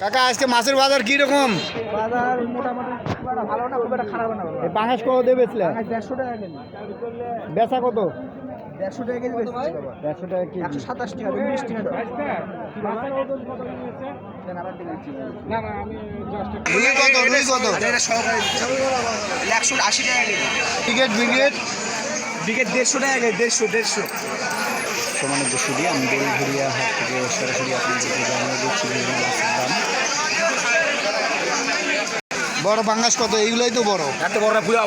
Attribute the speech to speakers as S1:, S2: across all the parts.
S1: কাকা আজকে মাছের বাজার কি রকম
S2: বাজার মোটামুটি ভালো না খুব একটা খারাপ না
S1: এই পাঙাশ কত দিয়ে বেচলে?
S2: দেড়শো টাকা কেজি।
S1: বেচা কত?
S2: দেড়শো টাকা কেজি বেশি বাবা।
S1: দেড়শো টাকা
S2: একশো সাতাশ টাকা উনিশ একশো আশি টাকা কেজি। বিকেট দেড়শো টাকা কেজি দেড়শো দেড়শো।
S1: সমানের দুশো দিয়ে আমি বেলঘরিয়া হাট থেকে সরাসরি আপনাদেরকে জানিয়ে দিচ্ছি বিভিন্ন মাছের দাম। বড় পাঙ্গাস কত? এইগুলোই তো বড়।
S2: এত বড় পুরো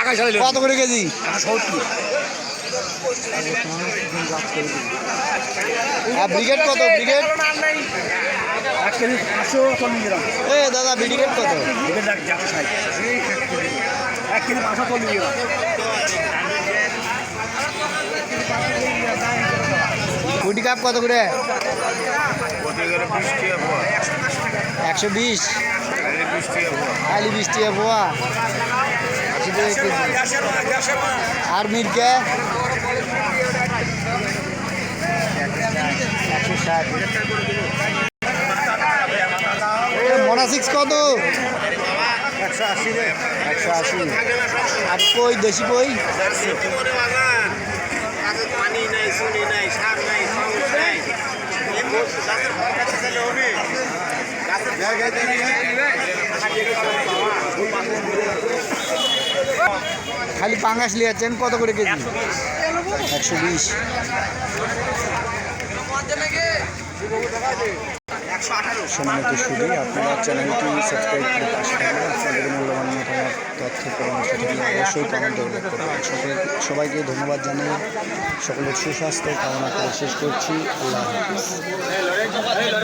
S2: আগে চালাইলে
S1: কত করে কেজি? আর ব্রিগেড কত? ব্রিগেড? এ দাদা ব্রিগেড কত?
S2: এক কেজি পাঁচশো চল্লিশ গ্রাম।
S1: কাপ কত করে? একশো বিশ। খালি বিশ টাকা আর মিরকে? একশো ষাট। মোনা সিক্স কত?
S2: একশো আশি
S1: একশো আশি। আর কই, দেশি কই? খালি পাঙ্গাস লিয়াচ্ছেন কত করে কেজি? একশো বিশ। তথ্য অবশ্যই সবাইকে ধন্যবাদ জানিয়ে সকলের সুস্বাস্থ্য কামনা করে শেষ করছি। আল্লাহ হাফিজ।